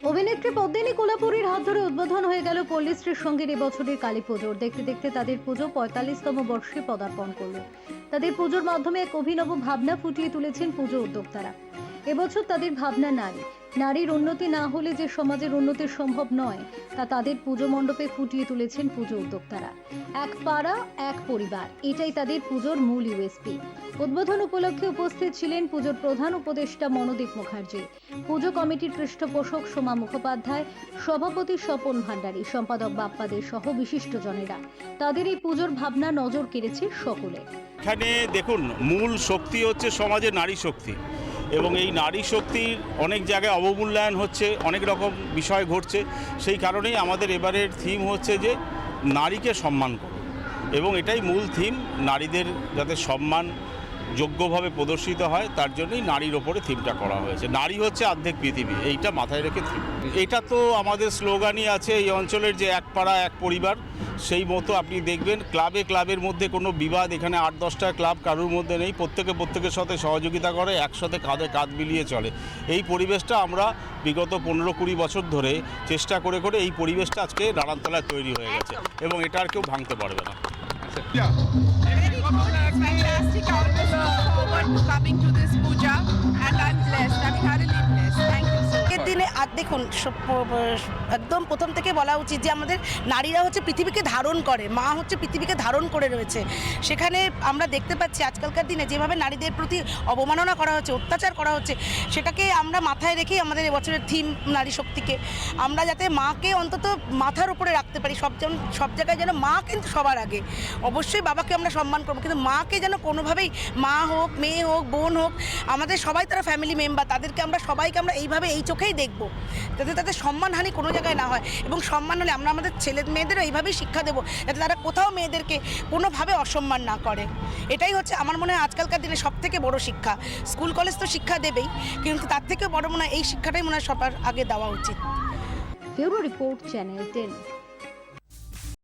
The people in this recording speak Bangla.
অভিনেত্রী পদ্মিনী কোলাপুরীর হাত ধরে উদ্বোধন হয়ে গেল পল্লীশ্রীর সঙ্গীর এবছরের কালী পুজোর। দেখতে দেখতে তাদের পুজো পঁয়তাল্লিশতম বর্ষে পদার্পণ করল। তাদের পুজোর মাধ্যমে এক অভিনব ভাবনা ফুটিয়ে তুলেছেন পুজো উদ্যোক্তারা। এবছর তাদের ভাবনা নারী নারীর উন্নতি না হলে যে সমাজের উন্নতি সম্ভব নয়, তা তাদের পুজো মণ্ডপে ফুটিয়ে তুলেছেন পুজো উদ্যোক্তারা। এক পাড়া, এক পরিবার, এটাই তাদের পুজোর মূল ইউএসপি উদ্বোধন উপলক্ষে উপস্থিত ছিলেন পুজোর প্রধান উপদেষ্টা মনোদীপ মুখার্জি, পুজো কমিটির পৃষ্ঠপোষক সোমা মুখোপাধ্যায়, সভাপতি স্বপন ভান্ডারী সম্পাদক বাপ্পাদের সহ বিশিষ্টজনেরা। তাদের এই পুজোর ভাবনা নজর কেড়েছে সকলে। এখানে দেখুন, মূল শক্তি হচ্ছে সমাজে নারী শক্তি। এবং এই নারী শক্তির অনেক জায়গায় অবমূল্যায়ন হচ্ছে, অনেক রকম বিষয় ঘটছে। সেই কারণেই আমাদের এবারের থিম হচ্ছে যে নারীকে সম্মান করো। এবং এটাই মূল থিম নারীদের যাতে সম্মান যোগ্যভাবে প্রদর্শিত হয় তার জন্যই নারীর ওপরে থিমটা করা হয়েছে। নারী হচ্ছে অর্ধেক পৃথিবী এইটা মাথায় রেখে থিম এটা তো আমাদের স্লোগানই আছে এই অঞ্চলের যে এক পাড়া এক পরিবার সেই মতো আপনি দেখবেন ক্লাবে ক্লাবের মধ্যে কোনো বিবাদ এখানে আট দশটা ক্লাব কারোর মধ্যে নেই প্রত্যেকে প্রত্যেকের সাথে সহযোগিতা করে একসাথে কাঁধে কাঁধ মিলিয়ে চলে। এই পরিবেশটা আমরা বিগত পনেরো কুড়ি বছর ধরে চেষ্টা করে করে এই পরিবেশটা আজকে নারায়ণতলায় তৈরি হয়ে গেছে এবং এটা আর কেউ ভাঙতে পারবে না। acabem tudo explodir. আর দেখুন একদম প্রথম থেকে বলা উচিত যে আমাদের নারীরা হচ্ছে পৃথিবীকে ধারণ করে, মা হচ্ছে পৃথিবীকে ধারণ করে রয়েছে। সেখানে আমরা দেখতে পাচ্ছি আজকালকার দিনে যেভাবে নারীদের প্রতি অবমাননা করা হচ্ছে, অত্যাচার করা হচ্ছে, সেটাকে আমরা মাথায় রেখেই আমাদের এবছরের থিম নারী শক্তিকে। আমরা যাতে মাকে অন্তত মাথার উপরে রাখতে পারি, সব যেন, সব জায়গায় যেন মা কিন্তু সবার আগে। অবশ্যই বাবাকে আমরা সম্মান করব, কিন্তু মাকে যেন কোনোভাবেই মা হোক, মেয়ে হোক, বোন হোক, আমাদের সবাই তারা ফ্যামিলি মেম্বার তাদেরকে আমরা, সবাইকে আমরা এইভাবে এই চোখেই দেখব। যাতে তাদের সম্মানহানি কোনো জায়গায় না হয় এবং সম্মান হলে আমরা আমাদের ছেলে মেয়েদেরও এইভাবেই শিক্ষা দেবো, যাতে তারা কোথাও মেয়েদেরকে কোনোভাবে অসম্মান না করে। এটাই হচ্ছে আমার মনে হয় আজকালকার দিনে সব থেকে বড়ো শিক্ষা। স্কুল, কলেজ তো শিক্ষা দেবেই, কিন্তু তার থেকেও বড় মনে হয় এই শিক্ষাটাই মনে হয় সবার আগে দেওয়া উচিত। Report channel ten.